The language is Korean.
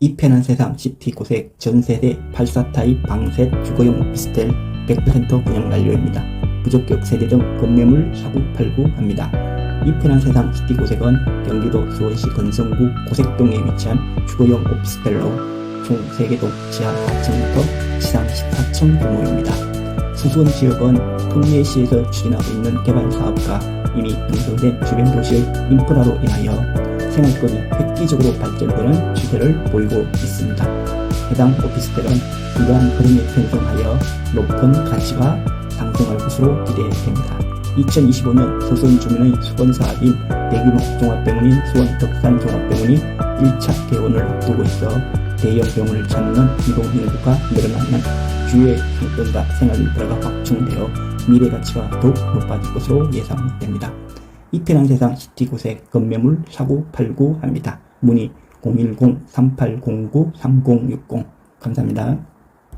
이편한 세상 시티 고색 전세대 84 타입 방셋 주거용 오피스텔 100% 분양 완료입니다. 부적격 세대 등 건매물 사고 팔고 합니다. 이편한 세상 시티 고색은 경기도 수원시 건성구 고색동에 위치한 주거용 오피스텔로 총 3개동 지하 4층부터 지상 14층 규모입니다. 수수원 지역은 통례시에서 추진하고 있는 개발 사업과 이미 형성된 주변 도시의 인프라로 인하여 생활권이 획기적으로 발전되는 추세를 보이고 있습니다. 해당 오피스텔은 이러한 흐름에 편성하여 높은 가치가 상승할 것으로 기대됩니다. 2025년 소수원 주민의 수건 사업인 대규모 종합병원인 수원 덕산 종합병원이 1차 개원을 앞두고 있어 대형 병원을 찾는 이동 인구가 늘어나면 주요의 상권과 생활 인프라가 확충되어 미래 가치가 더욱 높아질 것으로 예상됩니다. 이편한 세상 시티 고색 건매물 사고 팔고 합니다. 문의 010-3809-3060 감사합니다.